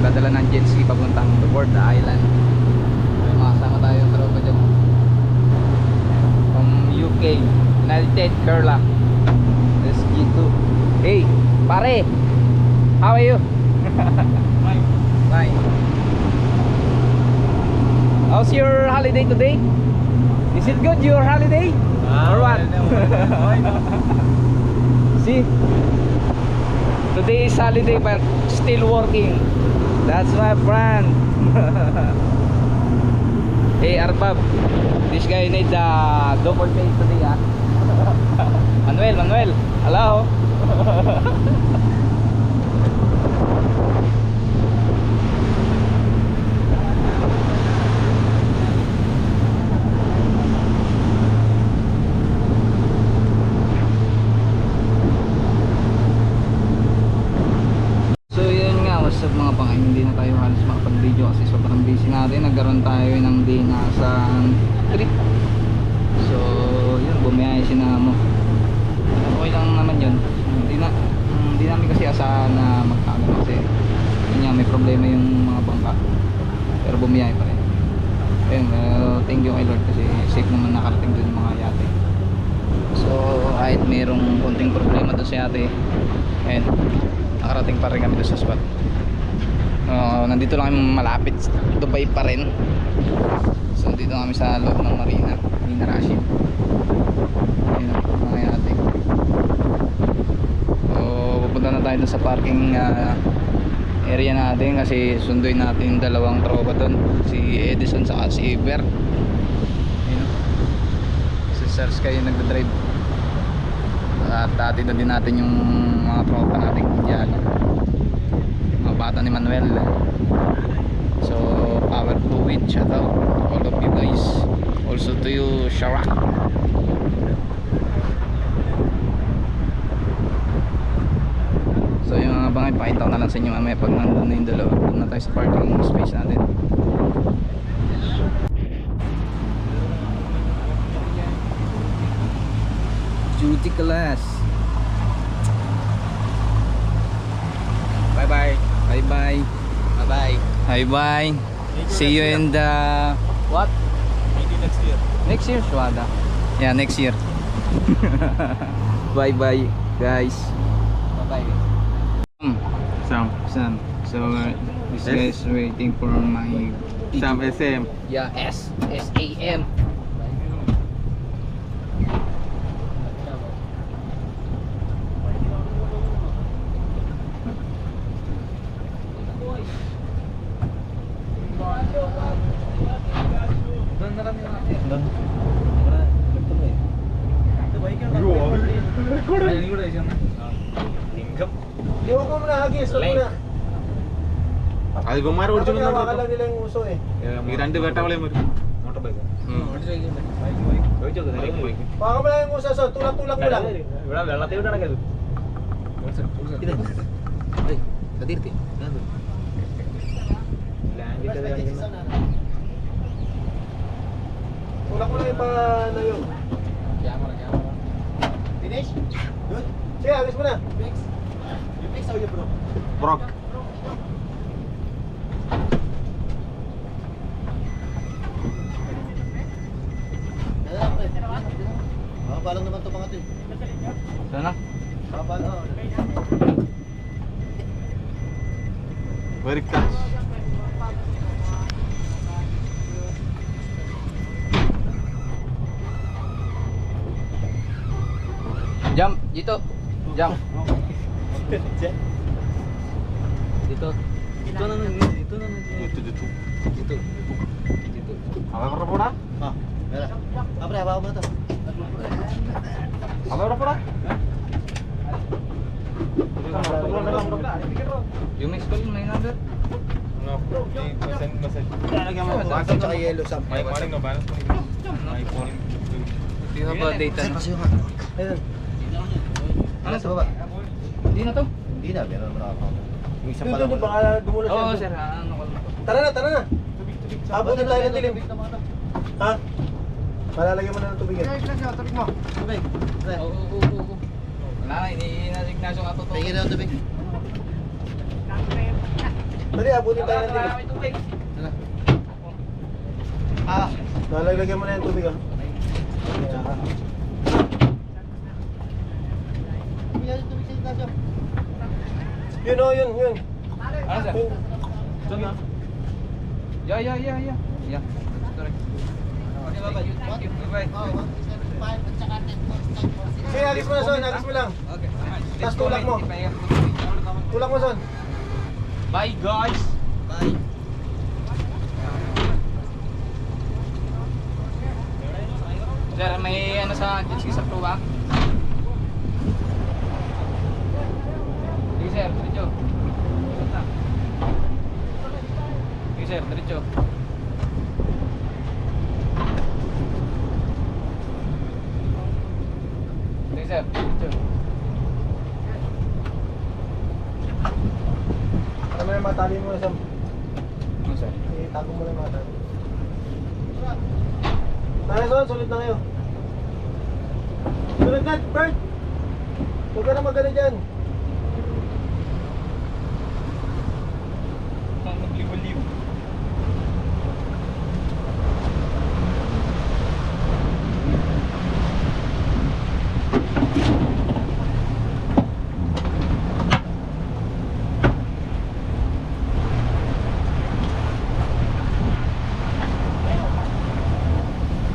Dadala ng jet ski papuntang Borda Island. May makasama tayong tropa dyan. From UK, United Kerala. SG2. Hey, pare! How are you? Fine. Fine. How's your holiday today? Is it good your holiday? Ah, Or what? See? Today is holiday but still working. That's my friend. hey Arbab, this guy need the double pay today ah. Manuel, Manuel, hello. So yun nga, what's up mga pangay, hindi na tayo halos makapag-video kasi sobrang busy natin. Nagkaroon tayo ng day na sa trip. So yun, bumiyahe si Namo. Okay lang naman yun. Hindi na, hindi namin kasi asahan na magkano kasi yun nga, may problema yung mga bangka. Pero bumiyahe pa rin. Ayun, well, thank you kay Lord kasi safe naman nakarating dun yung mga yate. So kahit mayroong konting problema doon sa yate, ayun, nakarating pa rin kami doon sa spot. Uh, nandito lang kami malapit, Dubai pa rin. So dito kami sa loob ng marina, Marina Rashid. Ayun, mga yate. So pupunta na tayo doon sa parking ah, area natin kasi sunduin natin yung dalawang tropa doon si Edison saka si si Sir Sky yung nagdadrive at dati na din natin yung mga tropa natin Indiano mga bata ni Manuel. So power fluid shout out all of you guys. Also to you Sharak. So yung mga bangay, pakita ko na lang sa inyo mamaya pag nandun na yung dalawa. Doon na tayo sa parking space natin. Duty class. Bye bye. Bye bye. Bye bye. Bye bye. See you in the what? Maybe next year. Next year, Shwada. Yeah, next year. bye bye, guys. Bye bye. Hmm. Sam. Sam. So uh, this Yes. guy is waiting for my Sam SM. Yeah, S S A M. ഇവന്മാരെ ഓടിച്ചു ഈ രണ്ട് വേട്ടവളയും വരും motor bike ഇവിടെ വെള്ളത്തിൽ വിട്ട് നടക്കരുത് തീർത്തി Wala ko lang iba na yun. Camera, camera. Finish? Good. Sige, alis mo na. Fix. You fix or you broke? Broke. Very touch. Jump dito. Jump. Dito. Dito na dito na dito dito. Dito. Dito. അവ എവിടെ പോടാ Ah, Mera. Ah, pre, hawakan mo na to. Yung next call, ano, may number? No, masend, masend. Talaga mo. Masa tsaka yellow sa May calling no, balance May calling. Do you have a data? Saan kasi yung ano? Ano sa baba? Hindi na to. Hindi na, meron na ako. Yung isang pala. Doon, baka dumulo siya. Oo, sir. Ah, ano Tara na, tara na. Abot na tayo ng dilim. Ha? Malalagyan mo na ng tubig. Tubig lang tubig mo. Tubig. Oo, oo, oo. Na, hindi na Ignacio ka totoo. Tingin na ng tubig. Dali, abutin tayo ng dilim. tubig. Ah. Malalagyan mo na yung tubig ah. Yun o, yun, yun. Ano sir? Yun. Yun ah. Yeah, yeah, yeah, yeah. Yeah. Sorry. Okay, bye-bye. Thank you. Bye-bye. Sige, agis mo na, Son. Agis mo lang. Okay. Tas tulak mo. Tulak mo, Son. Bye guys. Bye. Sir, may ano sa jet ski sa tuwa? Sige sir, diretso. Sige sir, diretso. Sir. Ano mo na matali mo na, Sam. Ano sir? Itago mo na matali. Tara, Son. Sulit na kayo. Sulit na, Bert. Huwag ka na magano dyan. Ang magliw-liw.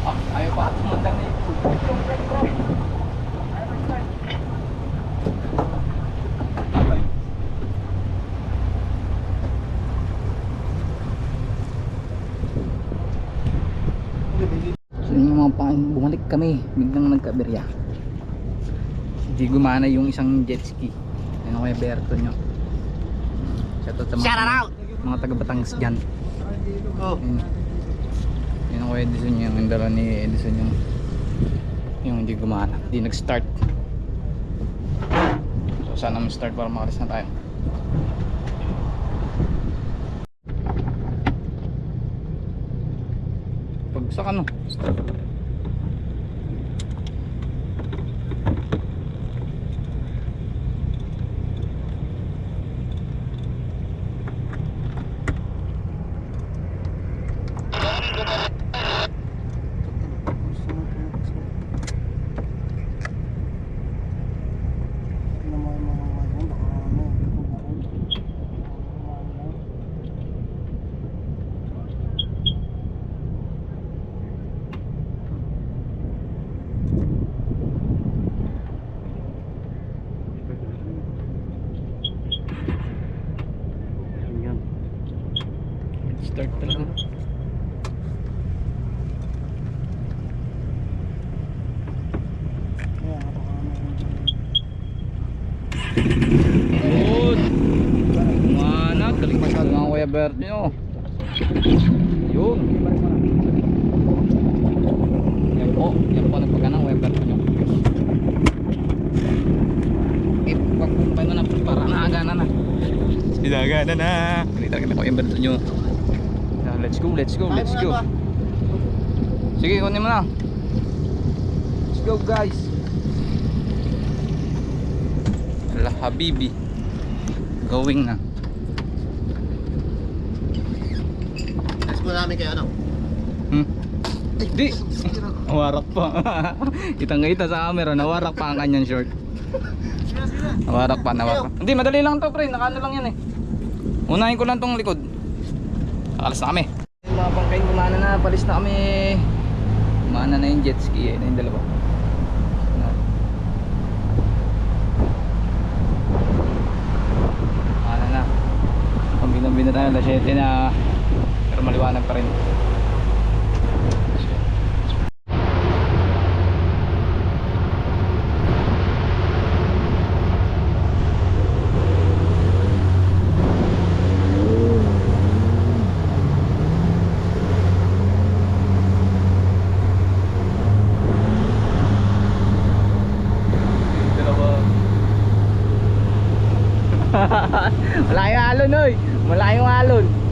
Ah, ayaw pa tumandang na yung Bye-bye. So yun yung mga pang bumalik kami, biglang nagkaberya. Hindi gumana yung isang jet ski. Ano kaya Berto nyo? Shout out sa mga, Shout out! mga taga Batangas dyan. Oh. Yun. Yun ang kuya Edison yung dala ni Edison yung yung hindi gumana. Hindi nag-start. So sana mag-start para makalis na tayo. Pagsak ano? Start talaga. Good. Mana, galing masyado Bert nyo. Yun. Yan po, yan po nagpagka ng Kuya Bert nyo. Eh, po pa na para naagana na. Sinagana na. Hindi talaga na Kuya Bert nyo. Yan, Let's go, let's go, let's go. Sige, kunin mo na. Let's go guys. Ala Habibi. Going na. Mo namin kayo, ano? Hmm? Di. Nawarak pa. Kitang kita sa camera, nawarak pa ang kanyang short. Nawarak pa, nawarak. Hindi, madali lang to pre. Nakaano lang yan eh. Unahin ko lang tong likod. Nakalas na kami. Mga bangkain gumana na, palis na kami. Gumana na yung jet ski eh, na yung dalawa. Na. Gumana na. Pambinong na tayo, alas 7 na. Pero maliwanag pa rin. Wala yung alon oy. Wala yung alon.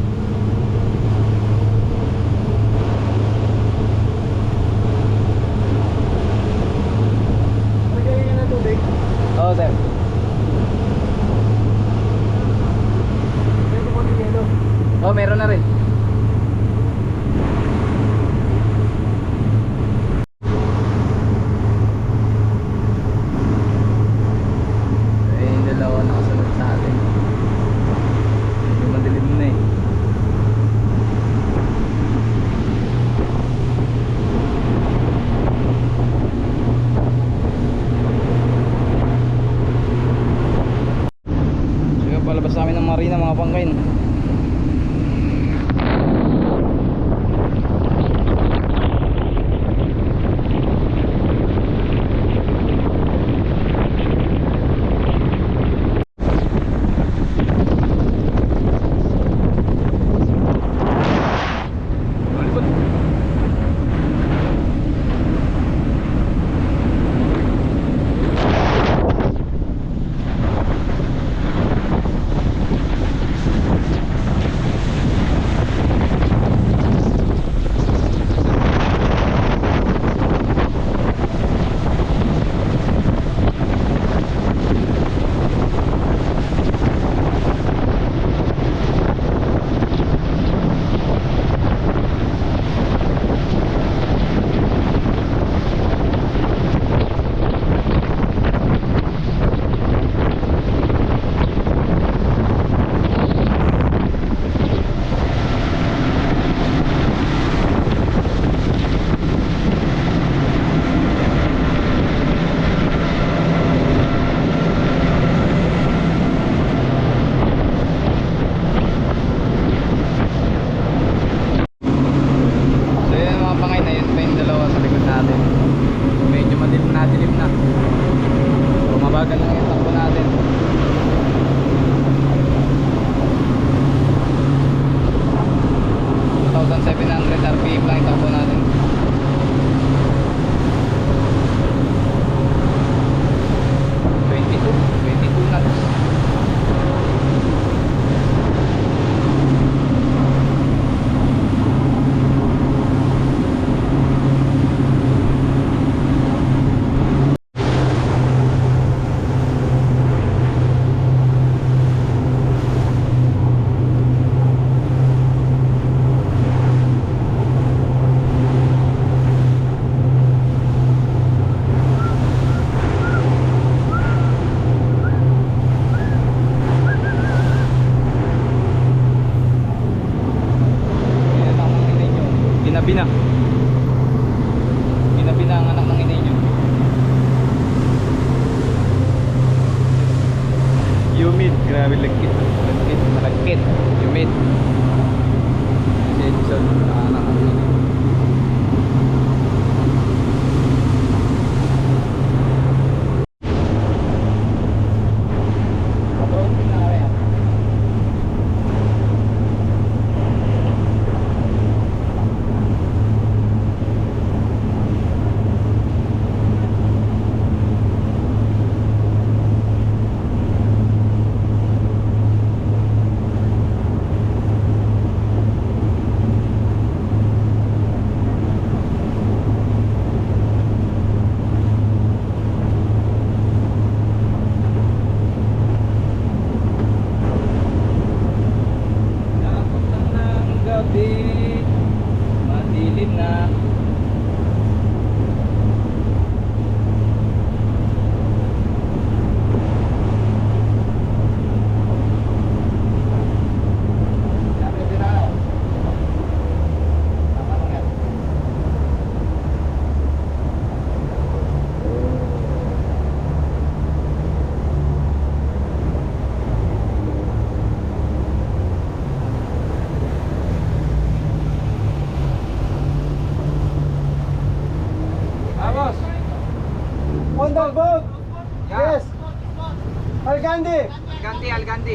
Alganti, Alganti.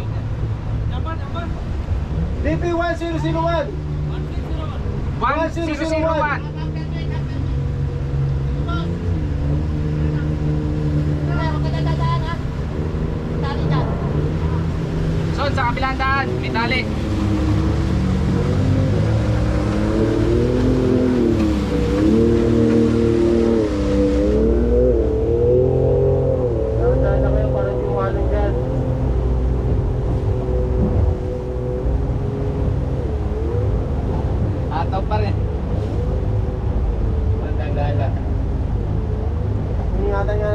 Number, number. DP 1001. 1001. 1001. Son, sa kabilang daan, may tali.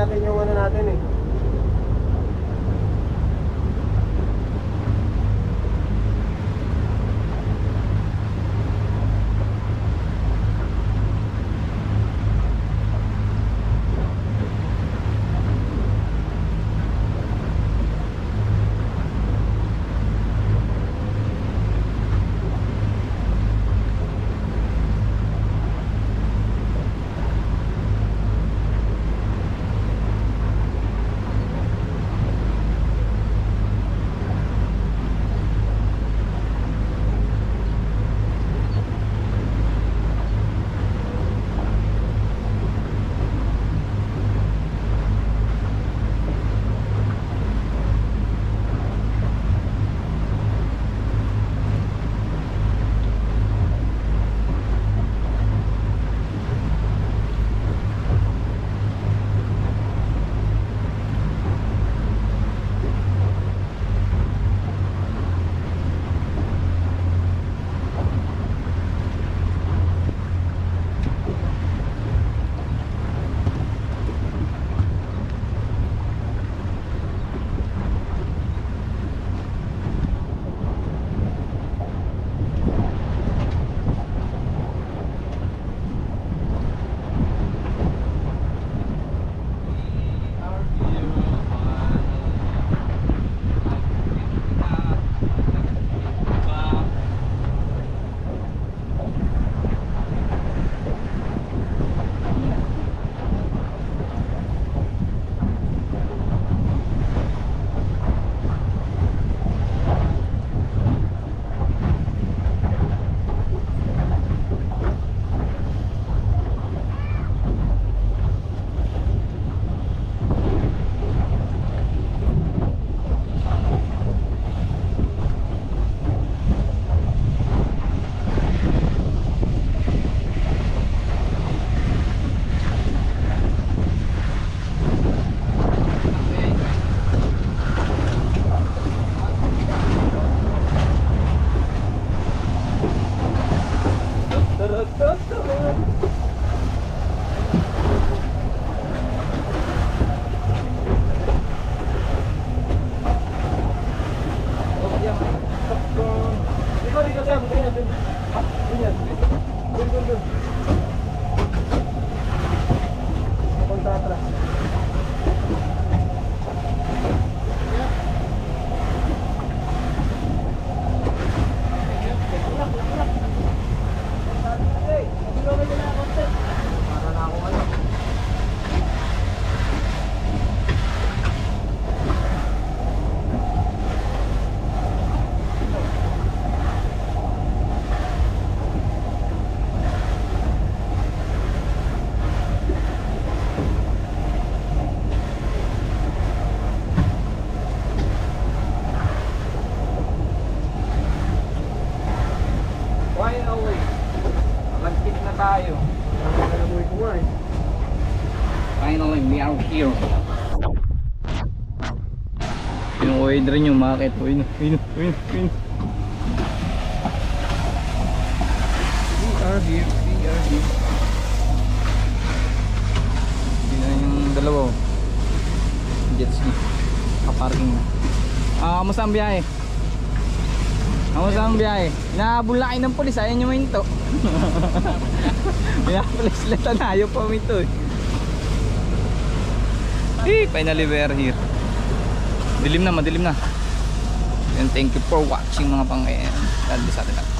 natin yung ano natin eh. Finally, we are here. Yung order nyo, makakit. Uy, uy, uy, uy. We are here, we are here. Na yung dalawa. oh. Jet ski. Kaparking na. Ah, kamusta ang biyahe? Kamusta ang biyahe? Inahabol na kayo ng polis, ayaw nyo mahinto. Pinapulis sila tayo pa minto eh. Eh, finally we are here. Dilim na, madilim na. And thank you for watching mga pang God bless atin lahat.